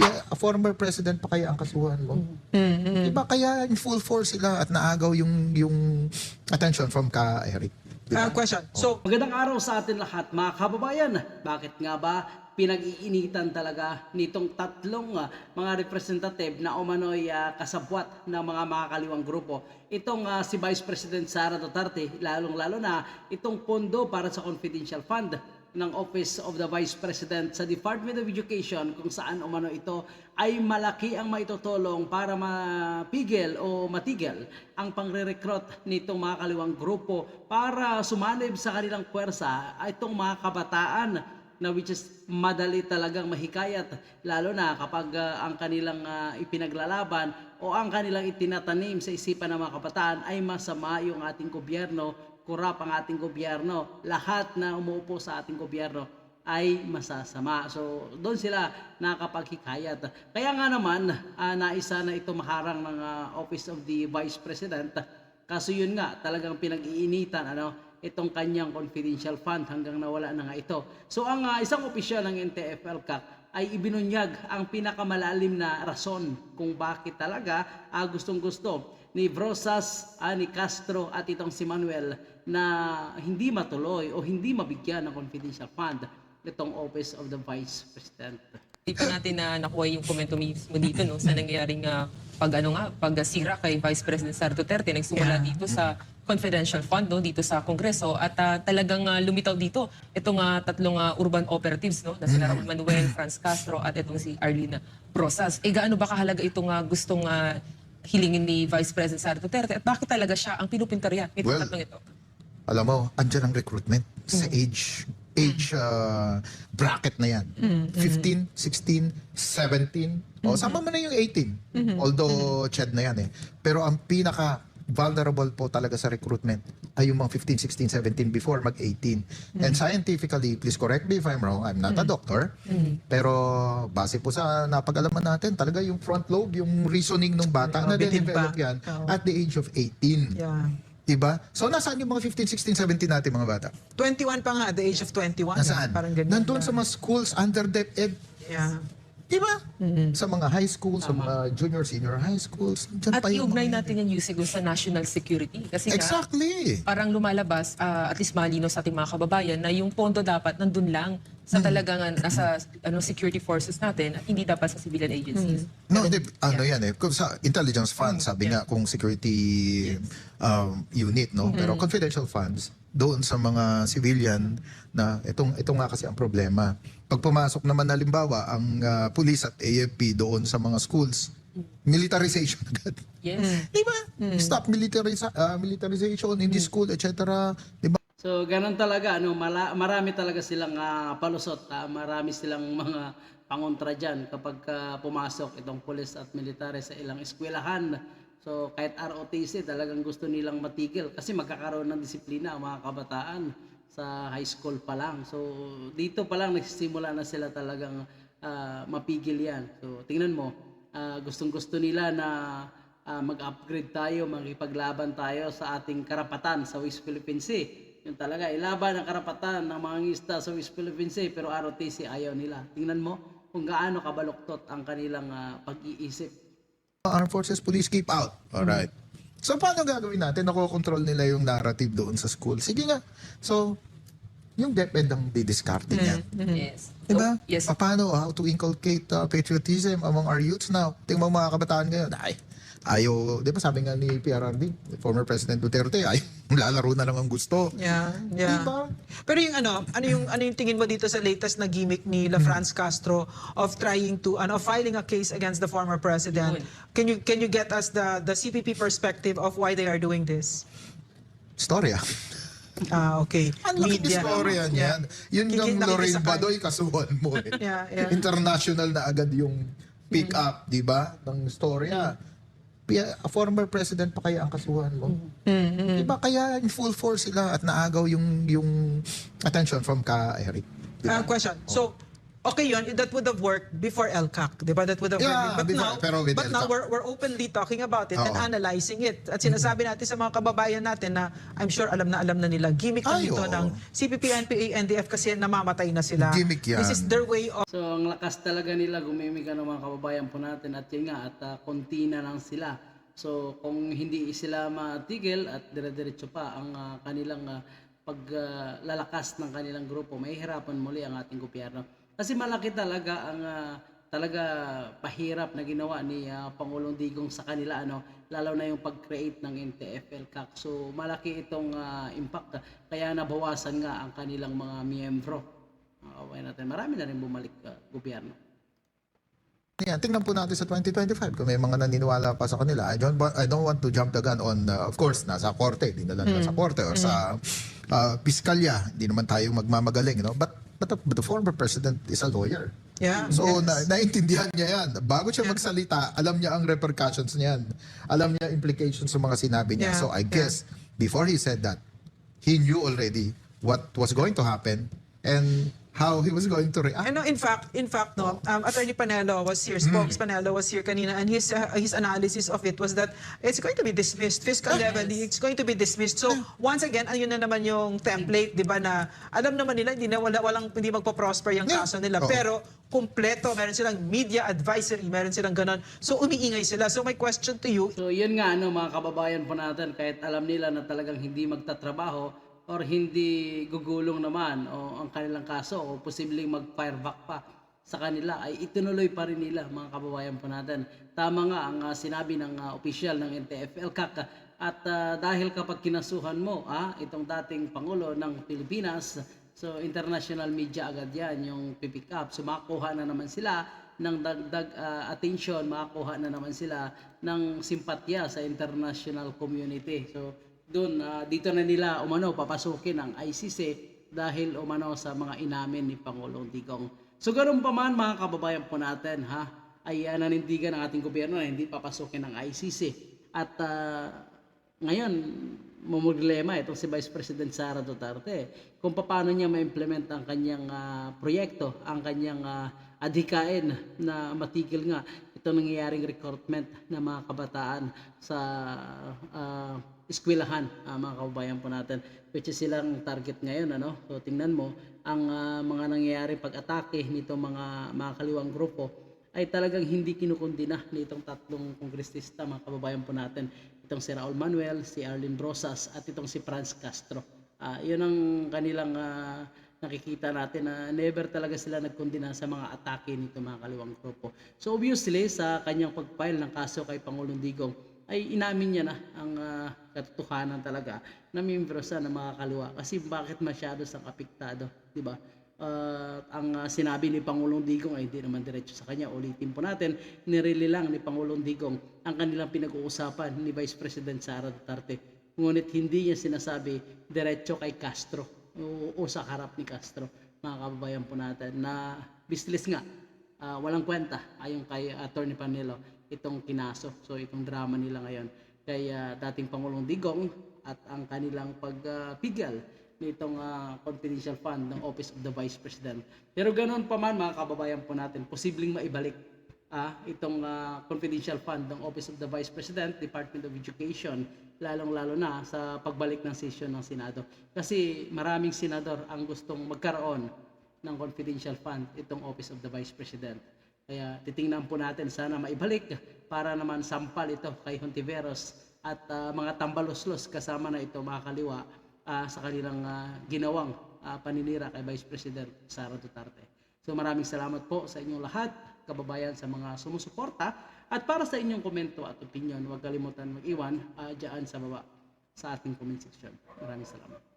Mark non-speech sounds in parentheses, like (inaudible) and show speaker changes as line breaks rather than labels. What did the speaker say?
A former president pa kaya ang kasuhan mo?
Mm-hmm.
Diba kaya in full force sila at naagaw yung yung attention from ka Eric? Diba?
Ah, question. So,
Magandang araw sa atin lahat mga kababayan. Bakit nga ba pinag-iinitan talaga nitong tatlong ah, mga representative na umano'y ah, kasabwat ng mga makakaliwang grupo. Itong ah, si Vice President Sara Duterte, lalong-lalo na itong pondo para sa confidential fund ng Office of the Vice President sa Department of Education kung saan umano ito ay malaki ang maitutulong para mapigil o matigil ang pangre-recruit nitong mga kaliwang grupo para sumanib sa kanilang puwersa itong mga kabataan na which is madali talagang mahikayat lalo na kapag ah, ang kanilang ah, ipinaglalaban o ang kanilang itinatanim sa isipan ng mga kabataan ay masama yung ating gobyerno kurap ang ating gobyerno, lahat na umuupo sa ating gobyerno ay masasama. So, doon sila nakapaghikayat. Kaya nga naman, ah, naisa na ito maharang ng ah, Office of the Vice President. Kaso yun nga, talagang pinag-iinitan ano, itong kanyang confidential fund hanggang nawala na nga ito. So, ang ah, isang opisyal ng NTFL-CAC ay ibinunyag ang pinakamalalim na rason kung bakit talaga ah, gustong-gusto ni Brosas, ah, ni Castro at itong si Manuel na hindi matuloy o hindi mabigyan ng confidential fund itong Office of the Vice President.
Hindi pa natin na nakuha yung komento mismo dito no, sa nangyayaring ah, pag ano nga, pag sira kay Vice President Sara Duterte, nagsimula dito sa confidential fund no, dito sa Kongreso at ah, talagang ah, lumitaw dito itong ah, tatlong ah, urban operatives no, na sila Raul Manuel, Franz Castro at itong si Arlene Rosas. Eh gaano ba kahalaga itong ah, gustong ah, hilingin ni Vice President Sara Duterte at bakit talaga siya ang pinupintarya nitong
Well,
tatlong ito?
Alam mo, andyan ang recruitment sa age age uh, bracket na yan. 15, 16, 17. O, sama mo na yung 18. Although, ched na yan eh. Pero ang pinaka vulnerable po talaga sa recruitment ay yung mga 15, 16, 17 before mag-18. And scientifically, please correct me if I'm wrong, I'm not a doctor, pero base po sa napag-alaman natin, talaga yung front lobe, yung reasoning ng bata na
Oh, bitin
develop
pa.
yan
Oo.
at the age of 18.
yeah.
Diba? So, nasaan yung mga 15, 16, 17 natin mga bata?
21 pa nga the age of 21.
Nasaan?
Parang ganyan.
Nandun sa mga schools under DepEd.
Yeah.
Diba? Sa mga high school, sa mga junior, senior high schools. Dyan
At
pa yung
iugnay
mga-
natin yan Yusig, sa national security. Kasi nga,
Exactly.
parang lumalabas, ah, at least malino sa ating mga kababayan, na yung pondo dapat nandun lang sa talagang ah, nasa ano, security forces natin at hindi dapat sa civilian agencies.
No, di, ano yan eh. Kung sa intelligence fund, sabi nga kung security um, unit, no? Pero confidential funds, doon sa mga civilian na itong itong nga kasi ang problema. Pag pumasok naman halimbawa ang ah, police at AFP doon sa mga schools, militarization agad.
Yes.
Di ba? Stop militariza- ah, militarization in the school, etc. Di ba?
So, ganun talaga, ano, marami talaga silang ah, palusot, ah, marami silang (laughs) mga pangontra dyan kapag ah, pumasok itong pulis at military sa ilang eskwelahan. So, kahit ROTC, talagang gusto nilang matigil kasi magkakaroon ng disiplina ang mga kabataan sa high school pa lang. So, dito pa lang nagsisimula na sila talagang ah, mapigil yan. So, tingnan mo, ah, gustong-gusto nila na ah, mag-upgrade tayo, makipaglaban tayo sa ating karapatan sa West Philippine Sea. Yung talaga, ilaban ang karapatan ng mga ngista sa West Philippine Sea, pero ROTC ayaw nila. Tingnan mo kung gaano kabaluktot ang kanilang ah, pag-iisip.
Armed Forces Police keep out. Alright. So, paano gagawin natin? Nakokontrol nila yung narrative doon sa school. Sige nga. So, yung DepEd ang didiscarte niyan.
Yes.
Diba?
So, yes.
Pa- Paano, how to inculcate uh, patriotism among our youths now? Tingnan mo mga kabataan ngayon, ay, ayaw, di ba sabi nga ni PRRD, former President Duterte, ay, lalaro na lang ang gusto.
Yeah, yeah.
Diba?
Pero yung ano, ano yung ano yung tingin mo dito sa latest na gimmick ni La Franz Castro of trying to ano filing a case against the former president? Can you can you get us the the CPP perspective of why they are doing this?
Storya.
Ah, okay.
Ang laki storya niyan. Yun yung Lorraine
nakikisakay.
Badoy kasuhan mo eh. (laughs)
Yeah, yeah.
International na agad yung pick up, di ba, ng storya. A former president pa kaya ang kasuhan mo? Di ba kaya in full force sila at naagaw yung yung attention from ka Eric? Di ba?
Ah, question. So, okay yun, that would have worked before LCAC, di ba? That would have
Yeah,
worked. But
before-
now,
pero with
but now
LCAC.
we're, we're openly talking about it and
Oo.
analyzing it. At sinasabi natin sa mga kababayan natin na I'm sure alam na alam na nila, gimmick na
Ay,
ito
oo.
ng CPP, NPA, NDF kasi namamatay na sila.
Gimmick yan.
This is their way of
So ang lakas talaga nila gumimika ng mga kababayan po natin at yun nga at ah, konti na lang sila. So kung hindi sila matigil at dire-diretso pa ang ah, kanilang ah, paglalakas ng kanilang grupo, mahihirapan muli ang ating gobyerno. Kasi malaki talaga ang ah, talaga pahirap na ginawa ni ah, Pangulong Digong sa kanila ano lalo na yung pag-create ng NTFL CAC. So malaki itong ah, impact kaya nabawasan nga ang kanilang mga miyembro mga kababayan natin, marami na rin bumalik uh, gobyerno.
Yan, tingnan po natin sa 2025 kung may mga naniniwala pa sa kanila. I don't, wa- I don't want to jump the gun on, uh, of course, nasa korte, dinala nila sa korte or sa uh, piskalya. Hindi naman tayo magmamagaling, no? But, but, the, but the former president is a lawyer.
Yeah.
So, na, naintindihan niya yan. Bago siya magsalita, alam niya ang repercussions niyan. Alam niya implications sa mga sinabi niya.
Yeah,
So, I
yeah.
guess, before he said that, he knew already what was going to happen and how he was going to react.
Know, in fact, in fact, no, um, Attorney Panelo was here,
Mm.
Spokes Panelo was here kanina, and his uh, his analysis of it was that it's going to be dismissed. Fiscal level, it's going to be dismissed. So, once again, ayun na naman yung template, di ba, na alam naman nila, hindi na wala, walang, hindi magpo-prosper yung kaso nila.
Oo.
Pero, kumpleto, meron silang media advisory, meron silang ganon. So, umiingay sila. So, my question to you,
So yun nga ano mga kababayan po natin kahit alam nila na talagang hindi magtatrabaho or hindi gugulong naman o ang kanilang kaso o posibleng mag-fire back pa sa kanila ay itinuloy pa rin nila mga kababayan po natin. Tama nga ang ah, sinabi ng uh, opisyal ng NTFL CAC at ah, dahil kapag kinasuhan mo ah, itong dating Pangulo ng Pilipinas So international media agad yan yung pipick up. So makakuha na naman sila ng dagdag ah, attention, makakuha na naman sila ng simpatya sa international community. So doon, ah, dito na nila umano papasukin ang ICC dahil umano sa mga inamin ni Pangulong Digong. So ganoon pa man mga kababayan po natin ha, ay ah, nanindigan ng ating gobyerno na hindi papasukin ng ICC. At ah, ngayon, mumulema itong si Vice President Sara Duterte kung paano niya ma-implement ang kanyang ah, proyekto, ang kanyang ah, adhikain na matigil nga itong nangyayaring recruitment ng mga kabataan sa ah, eskwelahan, ah, mga kababayan po natin, which is silang target ngayon. Ano? So tingnan mo, ang ah, mga nangyayari pag-atake nito mga, mga kaliwang grupo, ay talagang hindi kinukundina nitong tatlong kongresista, mga kababayan po natin. Itong si Raul Manuel, si Arlene Brosas, at itong si Franz Castro. Ah, yun ang kanilang ah, nakikita natin na never talaga sila nagkundina sa mga atake nito mga kaliwang grupo. So obviously, sa kanyang pag-file ng kaso kay Pangulong Digong, ay inamin niya na ang ah, katotohanan talaga na miyembro siya ng mga kaliwa. Kasi bakit masyado sa apektado, di ba? Uh, ang uh, sinabi ni Pangulong Digong ay hindi naman diretso sa kanya. Ulitin po natin, nirili lang ni Pangulong Digong ang kanilang pinag-uusapan ni Vice President Sara Duterte. Ngunit hindi niya sinasabi diretso kay Castro o, o sa harap ni Castro, mga kababayan po natin, na business nga, ah, walang kwenta ayon kay Attorney Panelo itong kinaso. So itong drama nila ngayon kay ah, dating Pangulong Digong at ang kanilang pagpigil nitong ah, confidential fund ng Office of the Vice President. Pero ganoon pa man mga kababayan po natin, posibleng maibalik ah, itong ah, confidential fund ng Office of the Vice President, Department of Education, lalong-lalo na sa pagbalik ng session ng Senado. Kasi maraming senador ang gustong magkaroon ng confidential fund itong Office of the Vice President. Kaya titingnan po natin sana maibalik para naman sampal ito kay Hontiveros at ah, mga tambaloslos kasama na ito mga kaliwa ah, sa kanilang ah, ginawang ah, paninira kay Vice President Sara Duterte. So maraming salamat po sa inyong lahat, kababayan sa mga sumusuporta. At para sa inyong komento at opinion, huwag kalimutan mag-iwan ah, dyan sa baba sa ating comment section. Maraming salamat.